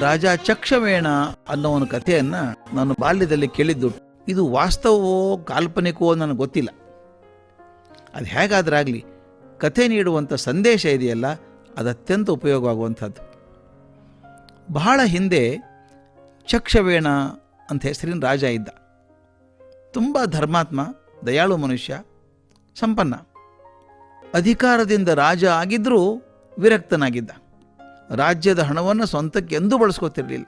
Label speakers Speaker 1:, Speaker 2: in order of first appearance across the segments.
Speaker 1: ರಾಜ ಚಕ್ಷವೇಣ ಅನ್ನೋ ಒಂದು ಕಥೆಯನ್ನ ನಾನು ಬಾಲ್ಯದಲ್ಲಿ ಕೇಳಿದ್ದು. ಇದು ವಾಸ್ತವವೋ ಕಾಲ್ಪನಿಕವೋ ನನಗೆ ಗೊತ್ತಿಲ್ಲ. ಅದು ಹೇಗಾದ್ರಾಗಲಿ ಕಥೆ ನೀಡುವಂಥ ಸಂದೇಶ ಇದೆಯಲ್ಲ ಅದು ಅತ್ಯಂತ ಉಪಯೋಗವಾಗುವಂಥದ್ದು. ಬಹಳ ಹಿಂದೆ ಚಕ್ಷವೇಣ ಅಂತ ಹೆಸರಿನ ರಾಜ ಇದ್ದ. ತುಂಬ ಧರ್ಮಾತ್ಮ, ದಯಾಳು ಮನುಷ್ಯ, ಸಂಪನ್ನ. ಅಧಿಕಾರದಿಂದ ರಾಜ ಆಗಿದ್ದರೂ ವಿರಕ್ತನಾಗಿದ್ದ. ರಾಜ್ಯದ ಹಣವನ್ನು ಸ್ವಂತಕ್ಕೆ ಎಂದೂ ಬಳಸ್ಕೋತಿರಲಿಲ್ಲ.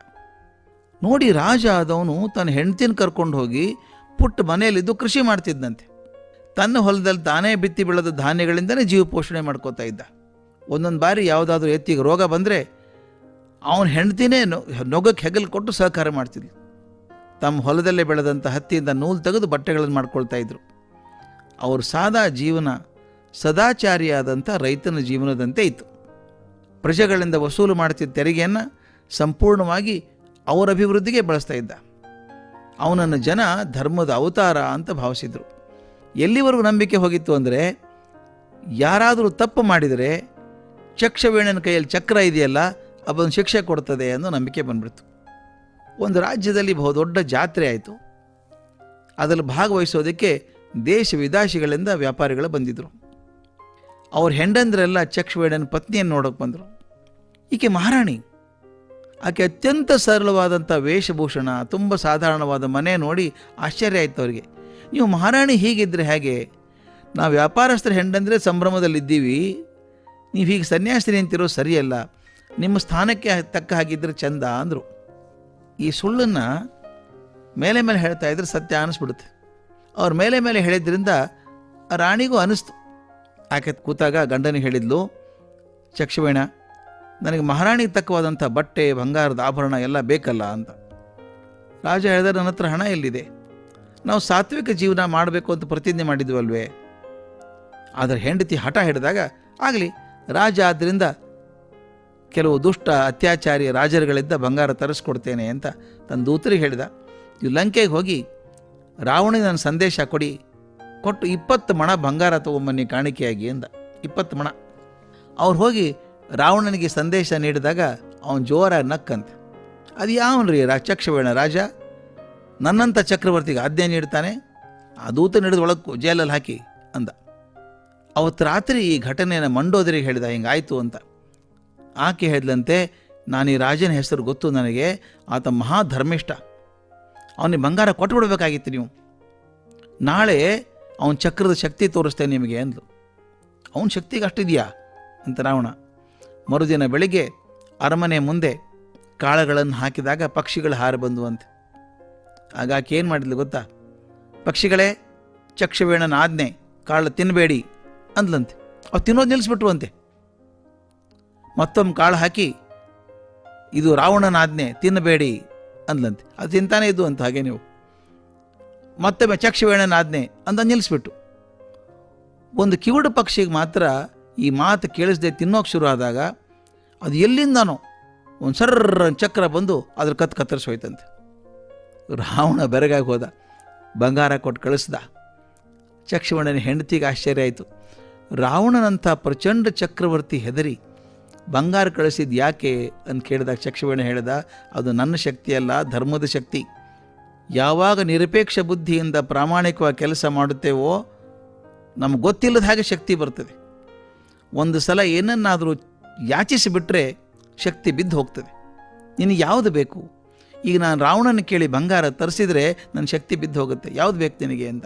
Speaker 1: ನೋಡಿ ರಾಜ ಆದವನು ತನ್ನ ಹೆಂಡ್ತಿನ ಕರ್ಕೊಂಡು ಹೋಗಿ ಪುಟ್ಟ ಮನೆಯಲ್ಲಿದ್ದು ಕೃಷಿ ಮಾಡ್ತಿದ್ದಂತೆ ತನ್ನ ಹೊಲದಲ್ಲಿ ತಾನೇ ಬಿತ್ತಿ ಬೆಳೆದ ಧಾನ್ಯಗಳಿಂದನೇ ಜೀವ ಪೋಷಣೆ ಮಾಡ್ಕೋತಾ ಇದ್ದ. ಒಂದೊಂದು ಬಾರಿ ಯಾವುದಾದ್ರೂ ಎತ್ತಿಗೆ ರೋಗ ಬಂದರೆ ಅವನ ಹೆಂಡ್ತಿನೇ ನೊಗಕ್ಕೆ ಹೆಗಲು ಕೊಟ್ಟು ಸಹಕಾರ ಮಾಡ್ತಿದ್ಲು. ತಮ್ಮ ಹೊಲದಲ್ಲೇ ಬೆಳೆದಂಥ ಹತ್ತಿಯಿಂದ ನೂಲು ತೆಗೆದು ಬಟ್ಟೆಗಳನ್ನು ಮಾಡ್ಕೊಳ್ತಾ ಇದ್ರು. ಅವ್ರ ಸಾದಾ ಜೀವನ ಸದಾಚಾರಿಯಾದಂಥ ರೈತನ ಜೀವನದಂತೆ ಇತ್ತು. ಪ್ರಜೆಗಳಿಂದ ವಸೂಲು ಮಾಡ್ತಿದ್ದ ತೆರಿಗೆಯನ್ನು ಸಂಪೂರ್ಣವಾಗಿ ಅವರ ಅಭಿವೃದ್ಧಿಗೆ ಬಳಸ್ತಾ ಇದ್ದ. ಅವನನ್ನು ಜನ ಧರ್ಮದ ಅವತಾರ ಅಂತ ಭಾವಿಸಿದರು. ಎಲ್ಲಿವರೆಗೂ ನಂಬಿಕೆ ಹೋಗಿತ್ತು ಅಂದರೆ, ಯಾರಾದರೂ ತಪ್ಪು ಮಾಡಿದರೆ ಚಕ್ಷವೇಣನ ಕೈಯಲ್ಲಿ ಚಕ್ರ ಇದೆಯಲ್ಲ ಅದೊಂದು ಶಿಕ್ಷೆ ಕೊಡ್ತದೆ ಅನ್ನೋ ನಂಬಿಕೆ ಬಂದ್ಬಿಡ್ತು. ಒಂದು ರಾಜ್ಯದಲ್ಲಿ ಬಹುದೊಡ್ಡ ಜಾತ್ರೆ ಆಯಿತು. ಅದರಲ್ಲಿ ಭಾಗವಹಿಸೋದಕ್ಕೆ ದೇಶ ವಿದೇಶಿಗಳಿಂದ ವ್ಯಾಪಾರಿಗಳು ಬಂದಿದ್ದರು ಅವ್ರ ಹೆಂಡಂದ್ರೆಲ್ಲ ಚಕ್ಷವೇಣನ ಪತ್ನಿಯನ್ನು ನೋಡೋಕೆ ಬಂದರು. ಈಕೆ ಮಹಾರಾಣಿ. ಆಕೆ ಅತ್ಯಂತ ಸರಳವಾದಂಥ ವೇಷಭೂಷಣ, ತುಂಬ ಸಾಧಾರಣವಾದ ಮನೆ ನೋಡಿ ಆಶ್ಚರ್ಯ ಆಯಿತು ಅವರಿಗೆ. ನೀವು ಮಹಾರಾಣಿ ಹೀಗಿದ್ದರೆ ಹೇಗೆ? ನಾವು ವ್ಯಾಪಾರಸ್ಥರ ಹೆಂಡಂದರೆ ಸಂಭ್ರಮದಲ್ಲಿದ್ದೀವಿ. ನೀವು ಹೀಗೆ ಸನ್ಯಾಸಿನಿ ಅಂತಿರೋ ಸರಿಯಲ್ಲ. ನಿಮ್ಮ ಸ್ಥಾನಕ್ಕೆ ತಕ್ಕ ಹಾಗಿದ್ದರೆ ಚಂದ ಅಂದರು. ಈ ಸುಳ್ಳನ್ನು ಮೇಲೆ ಮೇಲೆ ಹೇಳ್ತಾ ಇದ್ರೆ ಸತ್ಯ ಅನ್ನಿಸ್ಬಿಡುತ್ತೆ ಅವ್ರ ಮೇಲೆ ಮೇಲೆ ಹೇಳಿದ್ರಿಂದ ರಾಣಿಗೂ ಅನಿಸ್ತು. ಆಕೆ ಕೂತಾಗ ಗಂಡನಿಗೆ ಹೇಳಿದ್ಲು, ಚಕ್ಷವೇಣ ನನಗೆ ಮಹಾರಾಣಿಗೆ ತಕ್ಕವಾದಂಥ ಬಟ್ಟೆ, ಬಂಗಾರದ ಆಭರಣ ಎಲ್ಲ ಬೇಕಲ್ಲ ಅಂತ. ರಾಜ ಹೇಳಿದ್ರೆ ನನ್ನ ಹತ್ರ ಹಣ ಎಲ್ಲಿದೆ? ನಾವು ಸಾತ್ವಿಕ ಜೀವನ ಮಾಡಬೇಕು ಅಂತ ಪ್ರತಿಜ್ಞೆ ಮಾಡಿದ್ವಲ್ವೇ? ಆದರೆ ಹೆಂಡತಿ ಹಠ ಹಿಡಿದಾಗ, ಆಗಲಿ, ರಾಜ ಆದ್ದರಿಂದ ಕೆಲವು ದುಷ್ಟ ಅತ್ಯಾಚಾರಿ ರಾಜರುಗಳಿದ್ದ ಬಂಗಾರ ತರಿಸ್ಕೊಡ್ತೇನೆ ಅಂತ ತನ್ನ ದೂತರಿಗೆ ಹೇಳಿದ. ಇವು ಲಂಕೆಗೆ ಹೋಗಿ ರಾವಣಿಗೆ ನನ್ನ ಸಂದೇಶ ಕೊಡಿ. ಕೊಟ್ಟು ಇಪ್ಪತ್ತು ಮಣ ಬಂಗಾರ ತೊಗೊಂಬನ್ನಿ ಕಾಣಿಕೆಯಾಗಿ ಅಂದ. ಇಪ್ಪತ್ತು ಮಣ. ಅವ್ರು ಹೋಗಿ ರಾವಣನಿಗೆ ಸಂದೇಶ ನೀಡಿದಾಗ ಅವನು ಜೋರಾಗಿ ನಕ್ಕಂತೆ. ಅದು ಯಾವನ್ರಿ ಚಕ್ಷವೇಣ ರಾಜ? ನನ್ನಂಥ ಚಕ್ರವರ್ತಿಗೆ ಆಜ್ಞೆ ನೀಡ್ತಾನೆ? ಆ ದೂತ ನಡೆದು ಒಳಗೆ ಜೈಲಲ್ಲಿ ಹಾಕಿ ಅಂದ. ಅವತ್ತು ರಾತ್ರಿ ಈ ಘಟನೆಯನ್ನು ಮಂಡೋದರಿಗೆ ಹೇಳಿದ ಹಿಂಗಾಯಿತು ಅಂತ. ಆಕೆ ಹೇಳಿದಂತೆ, ನಾನು ಈ ರಾಜನ ಹೆಸರು ಗೊತ್ತು ನನಗೆ, ಆತ ಮಹಾ ಧರ್ಮಿಷ್ಠ ಅವನಿಗೆ ಬಂಗಾರ ಕೊಟ್ಬಿಡ್ಬೇಕಾಗಿತ್ತು ನೀವು. ನಾಳೆ ಅವನ ಚಕ್ರದ ಶಕ್ತಿ ತೋರಿಸ್ತೇನೆ ನಿಮಗೆ ಅಂದ್ಲು. ಅವನ ಶಕ್ತಿಗೆ ಅಷ್ಟಿದೆಯಾ? ಅಂತ ರಾವಣ ಮರುದಿನ ಬೆಳಿಗ್ಗೆ ಅರಮನೆ ಮುಂದೆ ಕಾಳುಗಳನ್ನು ಹಾಕಿದಾಗ ಪಕ್ಷಿಗಳು ಹಾರಿ ಬಂದುವಂತೆ. ಆಗ ಏನು ಮಾಡಿದ್ಲು ಗೊತ್ತಾ? ಪಕ್ಷಿಗಳೇ, ಚಕ್ಷವೇಣನ ಆಜ್ಞೆ ಕಾಳು ತಿನ್ನಬೇಡಿ ಅಂದ್ಲಂತೆ. ಅವು ತಿನ್ನೋದು ನಿಲ್ಲಿಸ್ಬಿಟ್ರುವಂತೆ. ಮತ್ತೊಮ್ಮೆ ಕಾಳು ಹಾಕಿ, ಇದು ರಾವಣನ ಆಜ್ಞೆ, ತಿನ್ನಬೇಡಿ ಅಂದ್ಲಂತೆ. ಅದು ತಿಂತಾನೆ ಇದ್ದು ಅಂತ ಹಾಗೆ ನೀವು. ಮತ್ತೊಮ್ಮೆ ಚಕ್ಷವೇಣನ ಆಜ್ಞೆ ಅಂತ ನಿಲ್ಲಿಸ್ಬಿಟ್ಟು ಒಂದು ಕಿವುಡು ಪಕ್ಷಿಗೆ ಮಾತ್ರ ಈ ಮಾತು ಕೇಳಿಸ್ದೆ ತಿನ್ನೋಕೆ ಶುರು ಆದಾಗ ಅದು ಎಲ್ಲಿಂದನೋ ಒಂದು ಸರ್ರ ಚಕ್ರ ಬಂದು ಅದ್ರ ಕತ್ತು ಕತ್ತರಿಸಿ ಹೋಯ್ತಂತೆ. ರಾವಣ ಬೆರಗಾಗಿ ಹೋದ. ಬಂಗಾರ ಕೊಟ್ಟು ಕಳಿಸ್ದ. ಚಕ್ಷವಣ್ಣನ ಹೆಂಡತಿಗೆ ಆಶ್ಚರ್ಯ ಆಯಿತು. ರಾವಣನಂಥ ಪ್ರಚಂಡ ಚಕ್ರವರ್ತಿ ಹೆದರಿ ಬಂಗಾರ ಕಳಿಸಿದ ಯಾಕೆ ಅಂತ ಕೇಳಿದಾಗ ಚಕ್ಷವಣ್ಣ ಹೇಳಿದ, ಅದು ನನ್ನ ಶಕ್ತಿಯಲ್ಲ ಧರ್ಮದ ಶಕ್ತಿ. ಯಾವಾಗ ನಿರಪೇಕ್ಷ ಬುದ್ಧಿಯಿಂದ ಪ್ರಾಮಾಣಿಕವಾಗಿ ಕೆಲಸ ಮಾಡುತ್ತೇವೋ ನಮ್ಗೆ ಗೊತ್ತಿಲ್ಲದ ಹಾಗೆ ಶಕ್ತಿ ಬರ್ತದೆ. ಒಂದು ಸಲ ಏನನ್ನಾದರೂ ಯಾಚಿಸಿಬಿಟ್ರೆ ಶಕ್ತಿ ಬಿದ್ದು ಹೋಗ್ತದೆ. ನಿನಗೆ ಯಾವುದು ಬೇಕು? ಈಗ ನಾನು ರಾವಣನ ಕೇಳಿ ಬಂಗಾರ ತರಿಸಿದರೆ ನನ್ನ ಶಕ್ತಿ ಬಿದ್ದು ಹೋಗುತ್ತೆ. ಯಾವುದು ಬೇಕು ನಿನಗೆ ಅಂತ.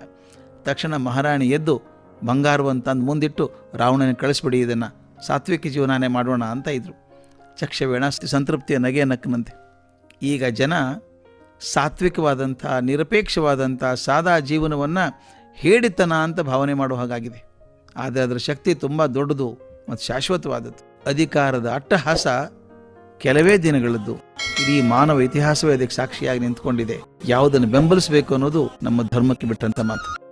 Speaker 1: ತಕ್ಷಣ ಮಹಾರಾಣಿ ಎದ್ದು ಬಂಗಾರವನ್ನು ತಂದು ಮುಂದಿಟ್ಟು ರಾವಣನ ಕಳಿಸ್ಬಿಡಿ, ಇದನ್ನು ಸಾತ್ವಿಕ ಜೀವನಾನೇ ಮಾಡೋಣ ಅಂತ ಇದ್ರು. ಚಕ್ಷವೇಣ ಸಂತೃಪ್ತಿಯ ನಗೆ ನಕ್ಕನಂತೆ. ಈಗ ಜನ ಸಾತ್ವಿಕವಾದಂಥ, ನಿರಪೇಕ್ಷವಾದಂಥ, ಸಾದಾ ಜೀವನವನ್ನು ಹೇಡಿತನ ಅಂತ ಭಾವನೆ ಮಾಡೋ ಹಾಗಾಗಿದೆ. ಆದರೆ ಅದರ ಶಕ್ತಿ ತುಂಬ ದೊಡ್ಡದು ಮತ್ತು ಶಾಶ್ವತವಾದದ್ದು. ಅಧಿಕಾರದ ಅಟ್ಟಹಾಸ ಕೆಲವೇ ದಿನಗಳದ್ದು. ಇಡೀ ಮಾನವ ಇತಿಹಾಸವೇ ಅದಕ್ಕೆ ಸಾಕ್ಷಿಯಾಗಿ ನಿಂತ್ಕೊಂಡಿದೆ. ಯಾವುದನ್ನು ಬೆಂಬಲಿಸಬೇಕು ಅನ್ನೋದು ನಮ್ಮ ಧರ್ಮಕ್ಕೆ ಬಿಟ್ಟಂತ ಮಾತು.